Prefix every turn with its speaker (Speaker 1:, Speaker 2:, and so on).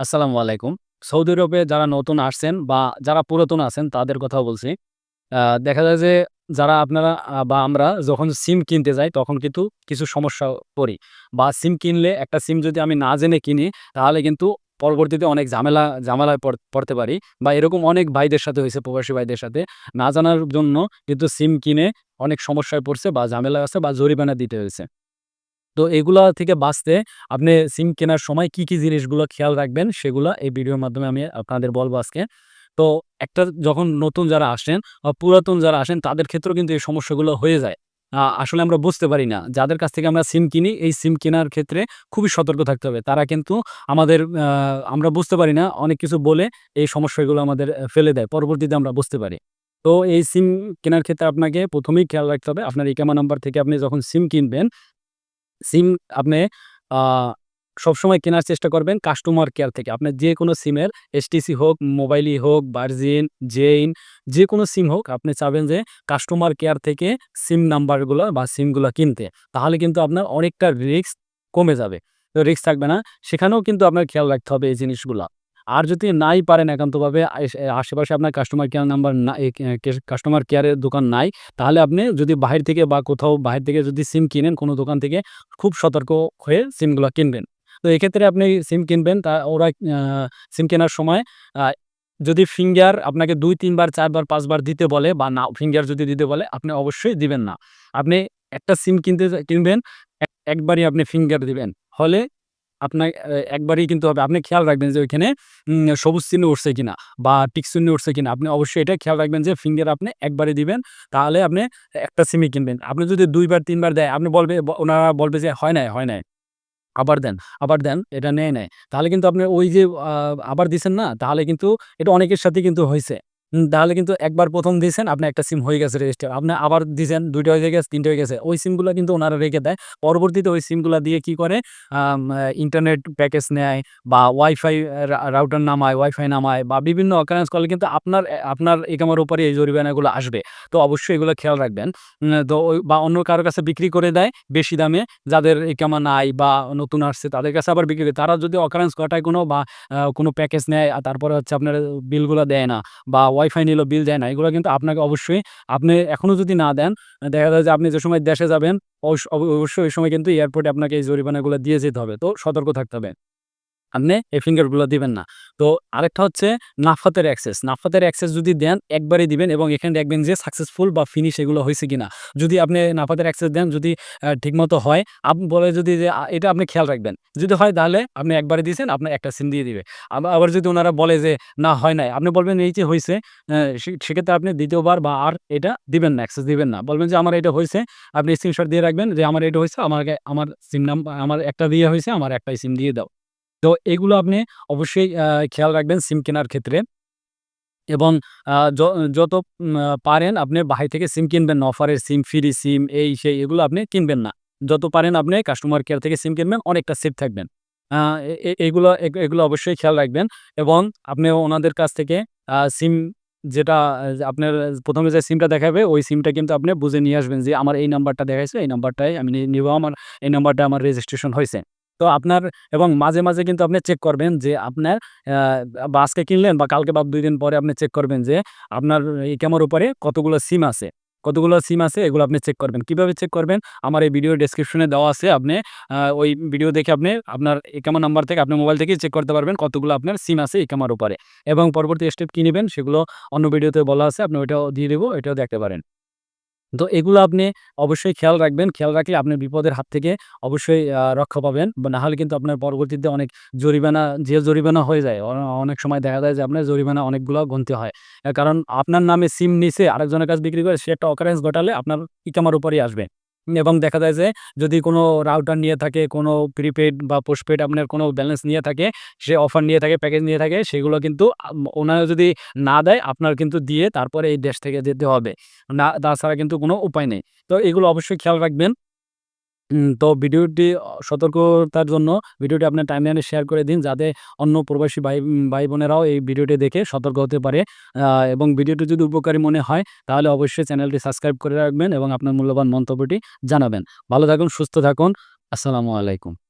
Speaker 1: আসসালামু আলাইকুম। সৌদি আরবে যারা নতুন আসছেন বা যারা পুরাতন আছেন, তাদের কথা বলছি। দেখা যায় যে যারা আপনারা বা আমরা যখন সিম কিনতে যাই, তখন কিন্তু কিছু সমস্যা পড়ি। বা সিম কিনলে একটা সিম যদি আমি না জেনে কিনি, তাহলে কিন্তু পরবর্তীতে অনেক ঝামেলা, ঝামেলায় পড়তে পারি। বা এরকম অনেক ভাইদের সাথে হয়েছে, প্রবাসী ভাইদের সাথে। না জানার জন্য কিন্তু সিম কিনে অনেক সমস্যায় পড়ছে বা ঝামেলা আছে বা জরিমানা দিতে হয়েছে। তো এগুলা থেকে বাঁচতে আপনি সিম কেনার সময় কি, কি জিনিসগুলো খেয়াল রাখবেন সেগুলা এই ভিডিওর মাধ্যমে আমি আপনাদের বলব আজকে। তো একটা যখন নতুন যারা আসেন বা পুরাতন যারা আসেন তাদের ক্ষেত্রেও কিন্তু এই সমস্যাগুলো হয়ে যায়। আসলে আমরা বুঝতে পারি না। যাদের কাছ থেকে আমরা সিম কিনি এই সিম কেনার ক্ষেত্রে খুবই সতর্ক থাকতে হবে। তারা কিন্তু আমাদের আমরা বুঝতে পারি না অনেক কিছু বলে এই সমস্যাগুলো আমাদের ফেলে দেয়। পরবর্তীতে আমরা বুঝতে পারি। তো এই সিম কেনার ক্ষেত্রে আপনাকে প্রথমেই খেয়াল রাখতে হবে আপনার ইকামা নাম্বার থেকে আপনি যখন সিম কিনবেন সিম আপনি সবসময় কেনার চেষ্টা করবেন কাস্টমার কেয়ার থেকে। আপনার যে কোনো সিমের এসটিসি হোক, মোবাইলই হোক, বার্জিন জেইন যে কোনো সিম হোক আপনি চাবেন যে কাস্টমার কেয়ার থেকে সিম নাম্বারগুলো বা সিমগুলো কিনতে। তাহলে কিন্তু আপনার অনেকটা রিস্ক কমে যাবে। তো রিস্ক থাকবে না। সেখানেও কিন্তু আপনার খেয়াল রাখতে হবে এই জিনিসগুলা। আর যদি নাই পারেন একান্তভাবে আশেপাশে আপনার কাস্টমার কেয়ার নাম্বার না কাস্টমার কেয়ারের দোকান নাই, তাহলে আপনি যদি বাহির থেকে বা কোথাও বাহির থেকে যদি সিম কিনেন কোনো দোকান থেকে খুব সতর্ক হয়ে সিমগুলো কিনবেন। তো এক্ষেত্রে আপনি সিম কিনবেন তা ওরা সিম কেনার সময় যদি ফিঙ্গার আপনাকে ২-৩ বার, ৪ বার, ৫ বার দিতে বলে বা না ফিঙ্গার যদি দিতে বলে আপনি অবশ্যই দিবেন না। আপনি একটা সিম কিনতে কিনবেন এক একবারই আপনি ফিঙ্গার দিবেন। হলে আপনার একবারই কিন্তু হবে। আপনি খেয়াল রাখবেন যে ওইখানে সবুজ চিহ্ন উঠছে কিনা বা টিক উঠছে কিনা। আপনি অবশ্যই এটা খেয়াল রাখবেন যে ফিঙ্গার আপনি একবারই দিবেন। তাহলে আপনি একটা সিমি কিনবেন। আপনি যদি দুইবার তিনবার দেয় আপনি বলবে ওনারা বলবে যে হয় নাই, হয় নাই। আবার দেন, আবার দেন, এটা নেয় নেয় তাহলে কিন্তু আপনি ওই যে আবার দিছেন না? তাহলে কিন্তু এটা অনেকের সাথে কিন্তু হইছে। তাহলে কিন্তু একবার প্রথম দিয়েছেন আপনার একটা সিম হয়ে গেছে রেজিস্টার। আপনি আবার দিয়েছেন দুইটা হয়ে গেছে, ৩ টা হয়ে গেছে। ওই সিমগুলো কিন্তু ওনারা রেখে দেয়। পরবর্তীতে ওই সিমগুলো দিয়ে কি করে ইন্টারনেট প্যাকেজ নেয় বা ওয়াইফাই রাউটার নামায়, ওয়াইফাই নামায় বা বিভিন্ন occurrence করলে কিন্তু আপনার আপনার ইকামার উপরে এই জরিমানাগুলো আসবে। তো অবশ্যই এগুলো খেয়াল রাখবেন। তো বা অন্য কারও কাছে বিক্রি করে দেয় বেশি দামে। যাদের ইকামা নাই বা নতুন আসছে তাদের কাছে আবার বিক্রি করে। তারা যদি occurrence ঘটায় কোনো বা কোনো প্যাকেজ নেয় তারপরে হচ্ছে আপনার বিলগুলো দেয় না বা ওয়াইফাই নিলো বিল দেয় না। এগুলো কিন্তু আপনাকে অবশ্যই, আপনি এখনও যদি না দেন, দেখা যায় যে আপনি যে সময় দেশে যাবেন অবশ্য অব অবশ্যই ওই সময় কিন্তু এয়ারপোর্টে আপনাকে এই জরিমানাগুলো দিয়ে যেতে হবে। তো সতর্ক থাকতে হবে। আপনি এই ফিঙ্গারগুলো দিবেন না। তো আরেকটা হচ্ছে নাফাতের অ্যাক্সেস। নাফাতের অ্যাক্সেস যদি দেন একবারই দিবেন এবং এখানে দেখবেন যে সাকসেসফুল বা ফিনিশ এগুলো হইছে কিনা। যদি আপনি নাফাতের অ্যাক্সেস দেন যদি ঠিকমতো হয়, আপনি বলে যদি যে এটা আপনি খেয়াল রাখবেন। যদি হয় তাহলে আপনি একবারে দিয়েছেন আপনার একটা সিম দিয়ে দিবে। আবার যদি ওনারা বলে যে না হয় নাই, আপনি বলবেন এই যে হয়েছে সেক্ষেত্রে আপনি দ্বিতীয়বার বা আর এটা দিবেন না, অ্যাক্সেস দিবেন না। বলবেন যে আমার এটা হয়েছে আপনি স্ক্রিনশট দিয়ে রাখবেন যে আমার এটা হয়েছে আমাকে আমার সিম নাম আমার একটা দিয়ে হয়েছে আমার একটাই সিম দিয়ে দাও। তো এগুলো আপনি অবশ্যই খেয়াল রাখবেন সিম কেনার ক্ষেত্রে। এবং যত পারেন আপনি বাহির থেকে সিম কিনবেন। অফারের সিম, ফ্রি সিম এই সেই এগুলো আপনি কিনবেন না। যত পারেন আপনি কাস্টমার কেয়ার থেকে সিম কিনবেন, অনেকটা সেফ থাকবেন। এগুলো এগুলো অবশ্যই খেয়াল রাখবেন এবং আপনি ওনাদের কাছ থেকে সিম যেটা আপনার প্রথমে যে সিমটা দেখাবে ওই সিমটা কিন্তু আপনি বুঝে নিয়ে আসবেন যে আমার এই নাম্বারটা দেখাইছে, এই নাম্বারটাই আমি নিবো আমার এই নাম্বারটা আমার রেজিস্ট্রেশন হইছে। তো আপনার এবং মাঝে, মাঝে কিন্তু আপনি চেক করবেন যে আপনার বা আজকে কিনলেন বা কালকে বা দুই দিন পরে আপনি চেক করবেন যে আপনার ইকামার উপরে কতগুলো সিম আছে। কতগুলো সিম আছে এগুলো আপনি চেক করবেন। কীভাবে চেক করবেন? আমার এই ভিডিও ডেসক্রিপশনে দেওয়া আছে। আপনি ওই ভিডিও দেখে আপনি আপনার ইকামা নাম্বার থেকে আপনার মোবাইল থেকেই চেক করতে পারবেন কতগুলো আপনার সিম আছে ইকামার উপরে। এবং পরবর্তী স্টেপ কি নিবেন সেগুলো অন্য ভিডিওতে বলা আছে। আপনি ওইটাও দিয়ে দেবো এটাও দেখতে পারেন। তো এগুলো আপনি অবশ্যই খেয়াল রাখবেন। খেয়াল রাখলে আপনি বিপদের হাত থেকে অবশ্যই রক্ষা পাবেন। না হলে কিন্তু আপনার পরবর্তীতে অনেক জরিমানা, যে জরিমানা হয়ে যায়। অনেক সময় দেখা যায় যে আপনার জরিমানা অনেকগুলো গুনতে হয়। কারণ আপনার নামে সিম নিছে, আরেকজনের কাছে বিক্রি করে, সে একটা অকারেন্স ঘটালে আপনার ইকামার উপরেই আসবে। এবং দেখা যায় যে যদি কোনো রাউটার নিয়ে থাকে, কোনো প্রিপেড বা পোস্টপেড আপনার কোনো ব্যালেন্স নিয়ে থাকে, সে অফার নিয়ে থাকে, প্যাকেজ নিয়ে থাকে সেগুলো কিন্তু ওনারা যদি না দেয় আপনার কিন্তু দিয়ে তারপরে এই দেশ থেকে যেতে হবে। না তাছাড়া কিন্তু কোনো উপায় নেই। তো এগুলো অবশ্যই খেয়াল রাখবেন। তো ভিডিওটি সতর্কতার জন্য ভিডিওটি আপনার টাইমলাইনে শেয়ার করে দিন যাতে অন্য প্রবাসী ভাই ভাই-বোনেরাও এই ভিডিওটি দেখে সতর্ক হতে পারে। এবং ভিডিওটি যদি উপকারী মনে হয় তাহলে অবশ্যই চ্যানেলটি সাবস্ক্রাইব করে রাখবেন এবং আপনার মূল্যবান মন্তব্যটি জানাবেন। ভালো থাকুন, সুস্থ থাকুন। আসসালামু আলাইকুম।